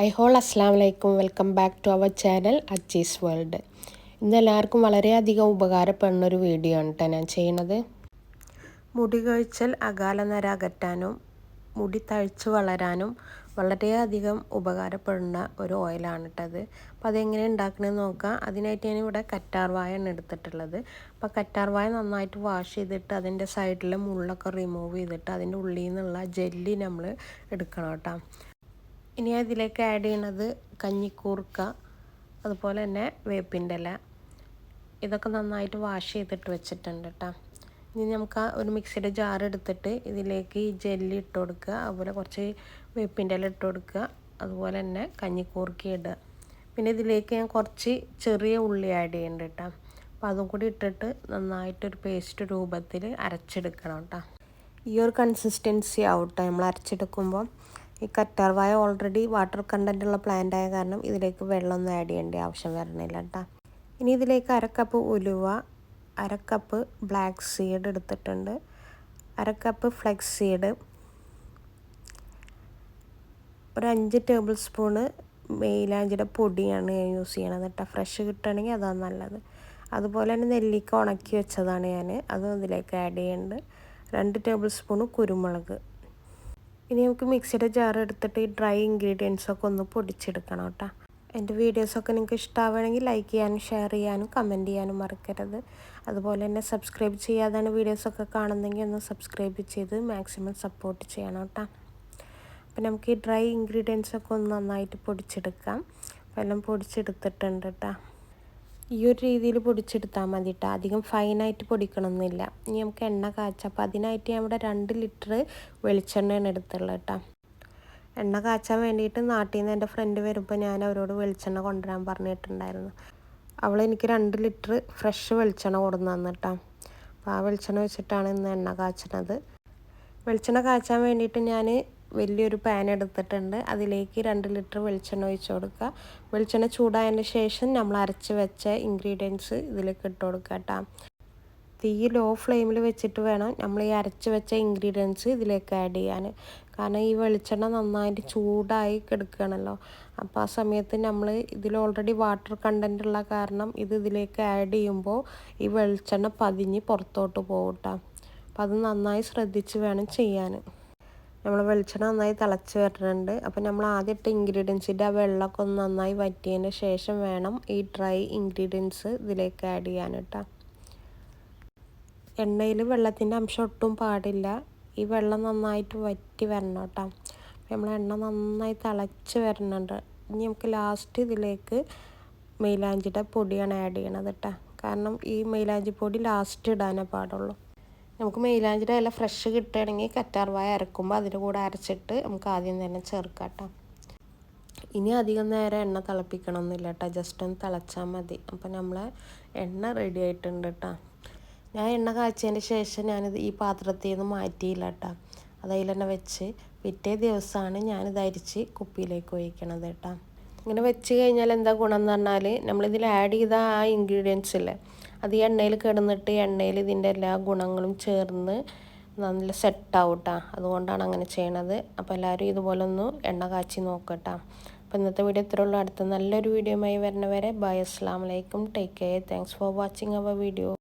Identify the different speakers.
Speaker 1: I whole അസ്സാം വലൈക്കും welcome back to our channel Achees world. ഇന്ന് എല്ലാവർക്കും വളരെയധികം ഉപകാരപ്പെടുന്ന ഒരു വീഡിയോ ആണ് കേട്ടോ ഞാൻ ചെയ്യുന്നത് മുടി കഴിച്ചൽ അകാല നര അകറ്റാനും മുടി തഴിച്ച് വളരാനും വളരെയധികം ഉപകാരപ്പെടുന്ന ഒരു ഓയിലാണ് കേട്ടത് അപ്പോൾ അതെങ്ങനെ ഉണ്ടാക്കണമെന്ന് നോക്കാം. അതിനായിട്ട് ഞാൻ ഇവിടെ കറ്റാർവായാണ് എടുത്തിട്ടുള്ളത്. അപ്പോൾ കറ്റാർവായ നന്നായിട്ട് വാഷ് ചെയ്തിട്ട് അതിന്റെ സൈഡിലെ മുള്ളൊക്കെ റിമൂവ് ചെയ്തിട്ട് അതിന്റെ ഉള്ളിൽ നിന്നുള്ള ജെല്ലി നമ്മൾ എടുക്കണം കേട്ടോ ഇനി അതിലേക്ക് ആഡ് ചെയ്യണത് കഞ്ഞിക്കൂർക്ക അതുപോലെ തന്നെ വേപ്പിന്റെ ഇല. ഇതൊക്കെ നന്നായിട്ട് വാഷ് ചെയ്തിട്ട് വെച്ചിട്ടുണ്ട് കേട്ടോ. ഇനി നമുക്ക് ഒരു മിക്സിയുടെ ജാർ എടുത്തിട്ട് ഇതിലേക്ക് ഈ ജെല്ലി ഇട്ട് കൊടുക്കുക. അതുപോലെ കുറച്ച് വേപ്പിന്റെ ഇല ഇട്ട് കൊടുക്കുക. അതുപോലെ തന്നെ കഞ്ഞിക്കൂർക്ക ഇടുക. പിന്നെ ഇതിലേക്ക് ഞാൻ കുറച്ച് ചെറിയ ഉള്ളി ആഡ് ചെയ്യുന്നുണ്ട് കേട്ടോ. അപ്പോൾ അതും കൂടി ഇട്ടിട്ട് നന്നായിട്ടൊരു പേസ്റ്റ് രൂപത്തിൽ അരച്ചെടുക്കണം കേട്ടോ. ഈ ഒരു കൺസിസ്റ്റൻസി ആവട്ടെ. നമ്മൾ അരച്ചെടുക്കുമ്പോൾ ഈ കറ്റാർവായ ഓൾറെഡി വാട്ടർ കണ്ടന്റ് ഉള്ള പ്ലാന്റ് ആയ കാരണം ഇതിലേക്ക് വെള്ളമൊന്നും ആഡ് ചെയ്യേണ്ട ആവശ്യം വരണില്ല കേട്ടോ ഇനി ഇതിലേക്ക് അരക്കപ്പ് ഉലുവ അരക്കപ്പ് ബ്ലാക്ക് സീഡ് എടുത്തിട്ടുണ്ട്. അരക്കപ്പ് ഫ്ലെക്സ് സീഡ് ഒരു അഞ്ച് ടേബിൾ സ്പൂണ് മെയിലാഞ്ചിയുടെ പൊടിയാണ് ഞാൻ യൂസ് ചെയ്യണത് കേട്ടോ ഫ്രഷ് കിട്ടുകയാണെങ്കിൽ അതാണ് നല്ലത്. അതുപോലെ തന്നെ നെല്ലിക്ക ഉണക്കി വെച്ചതാണ് ഞാൻ. അതും ഇതിലേക്ക് ആഡ് ചെയ്യുന്നുണ്ട് രണ്ട് ടേബിൾ സ്പൂണ് കുരുമുളക്. ഇനി നമുക്ക് മിക്സിയുടെ ജാർ എടുത്തിട്ട് ഈ ഡ്രൈ ഇൻഗ്രീഡിയൻസൊക്കെ ഒന്ന് പൊടിച്ചെടുക്കണം കേട്ടോ. എന്റെ വീഡിയോസൊക്കെ നിങ്ങൾക്ക് ഇഷ്ടമാവുകയാണെങ്കിൽ ലൈക്ക് ചെയ്യാനും ഷെയർ ചെയ്യാനും കമന്റ് ചെയ്യാനും മറക്കരുത്. അതുപോലെ തന്നെ സബ്സ്ക്രൈബ് ചെയ്യാതാണ് വീഡിയോസൊക്കെ കാണുന്നെങ്കിൽ ഒന്ന് സബ്സ്ക്രൈബ് ചെയ്ത് മാക്സിമം സപ്പോർട്ട് ചെയ്യണം കേട്ടോ. അപ്പം നമുക്ക് ഈ ഡ്രൈ ഇൻഗ്രീഡിയൻസൊക്കെ ഒന്ന് നന്നായിട്ട് പൊടിച്ചെടുക്കാം. അപ്പോൾ എല്ലാം പൊടിച്ചെടുത്തിട്ടുണ്ട് കേട്ടോ. ഈ ഒരു രീതിയിൽ പൊടിച്ചെടുത്താൽ മതി കേട്ടോ അധികം ഫൈനായിട്ട് പൊടിക്കണമെന്നില്ല ഇനി നമുക്ക് എണ്ണ കാച്ച. അപ്പോൾ അതിനായിട്ട് ഞാൻ ഇവിടെ രണ്ട് ലിറ്റർ വെളിച്ചെണ്ണയാണ് എടുത്തുള്ളത് കേട്ടോ. എണ്ണ കാച്ചാൻ വേണ്ടിയിട്ട് നാട്ടിൽ നിന്ന് എന്റെ ഫ്രണ്ട് വരുമ്പോൾ ഞാൻ അവരോട് വെളിച്ചെണ്ണ കൊണ്ടുവരാൻ പറഞ്ഞിട്ടുണ്ടായിരുന്നു. അവൾ എനിക്ക് രണ്ട് ലിറ്റർ ഫ്രഷ് വെളിച്ചെണ്ണ കൊടുന്നു തന്നിട്ടാ അപ്പോൾ ആ വെളിച്ചെണ്ണ വെച്ചിട്ടാണ് ഇന്ന് എണ്ണ കാച്ചണത്. വെളിച്ചെണ്ണ കാച്ചാൻ വേണ്ടിയിട്ട് ഞാൻ വലിയൊരു പാൻ എടുത്തിട്ടുണ്ട്. അതിലേക്ക് രണ്ട് ലിറ്റർ വെളിച്ചെണ്ണ ഒഴിച്ച് കൊടുക്കുക. വെളിച്ചെണ്ണ ചൂടായതിന് ശേഷം നമ്മൾ അരച്ച് വെച്ച ഇൻഗ്രീഡിയൻസ് ഇതിലേക്ക് ഇട്ട് കൊടുക്കുക കേട്ടോ തീ ലോ ഫ്ലെയിമിൽ വെച്ചിട്ട് വേണം നമ്മൾ ഈ അരച്ച് വെച്ച ഇൻഗ്രീഡിയൻസ് ഇതിലേക്ക് ആഡ് ചെയ്യാൻ. കാരണം ഈ വെളിച്ചെണ്ണ നന്നായിട്ട് ചൂടായി കിടക്കുകയാണല്ലോ. അപ്പോൾ ആ സമയത്ത് നമ്മൾ ഇതിൽ ഓൾറെഡി വാട്ടർ കണ്ടന്റ് ഉള്ള കാരണം ഇത് ഇതിലേക്ക് ആഡ് ചെയ്യുമ്പോൾ ഈ വെളിച്ചെണ്ണ പതിഞ്ഞ് പുറത്തോട്ട് പോകും കേട്ടോ അപ്പോൾ അത് നന്നായി ശ്രദ്ധിച്ച് വേണം ചെയ്യാൻ. നമ്മൾ വെളിച്ചെണ്ണ നന്നായി തിളച്ച് വരുന്നുണ്ട് അപ്പോൾ നമ്മൾ ആദ്യം ഇട്ട ഇൻഗ്രീഡിയൻസിന്റെ ആ വെള്ളമൊക്കെ ഒന്ന് നന്നായി വറ്റിയതിന് ശേഷം വേണം ഈ ഡ്രൈ ഇൻഗ്രീഡിയൻസ് ഇതിലേക്ക് ആഡ് ചെയ്യാൻ കേട്ടോ. എണ്ണയിൽ വെള്ളത്തിന്റെ അംശം ഒട്ടും പാടില്ല. ഈ വെള്ളം നന്നായിട്ട് വറ്റി വരണം കേട്ടോ. നമ്മൾ എണ്ണ നന്നായി തിളച്ച് വരുന്നുണ്ട് ഇനി നമുക്ക് ലാസ്റ്റ് ഇതിലേക്ക് മെയിലാഞ്ചിയുടെ പൊടിയാണ് ആഡ് ചെയ്യണത് കേട്ടോ. കാരണം ഈ മെയിലാഞ്ചി പൊടി ലാസ്റ്റ് ഇടാനേ പാടുള്ളൂ. നമുക്ക് മെയിലാഞ്ചിയുടെ ഇല ഫ്രഷ് കിട്ടുകയാണെങ്കിൽ കറ്റാർവായ അരക്കുമ്പോൾ അതിന്റെ കൂടെ അരച്ചിട്ട് നമുക്ക് ആദ്യം തന്നെ ചേർക്കാം കേട്ടോ ഇനി അധികം നേരം എണ്ണ തിളപ്പിക്കണമെന്നില്ല കേട്ടോ. ജസ്റ്റ് ഒന്ന് തിളച്ചാൽ മതി. അപ്പോൾ നമ്മളെ എണ്ണ റെഡി ആയിട്ടുണ്ട് കേട്ടോ. ഞാൻ എണ്ണ കാച്ചതിന് ശേഷം ഞാനിത് ഈ പാത്രത്തിൽ നിന്ന് മാറ്റിയില്ല കേട്ടോ. അത് അതിൽ തന്നെ വെച്ച് പിറ്റേ ദിവസമാണ് ഞാനിത് അരിച്ച് കുപ്പിയിലേക്ക് ഒഴിക്കണത് കേട്ടോ. ഇങ്ങനെ വെച്ച് കഴിഞ്ഞാൽ എന്താ ഗുണം എന്ന് പറഞ്ഞാൽ നമ്മളിതിൽ ആഡ് ചെയ്ത ആ ഇൻഗ്രീഡിയൻസ് ഇല്ലേ അത് ഈ എണ്ണയിൽ കിടന്നിട്ട് എണ്ണയിൽ ഇതിന്റെ എല്ലാ ഗുണങ്ങളും ചേർന്ന് നല്ല സെറ്റാവും കേട്ടോ അതുകൊണ്ടാണ് അങ്ങനെ ചെയ്യണത്. അപ്പോൾ എല്ലാവരും ഇതുപോലെ ഒന്ന് എണ്ണ കാച്ചി നോക്കട്ടാ. അപ്പോൾ ഇന്നത്തെ വീഡിയോ ഇത്രേ ഉള്ളൂ. അടുത്ത നല്ലൊരു വീഡിയോയുമായി വരുന്നവരെ ബൈ അസ്സാം വലൈക്കും take care thanks for watching our video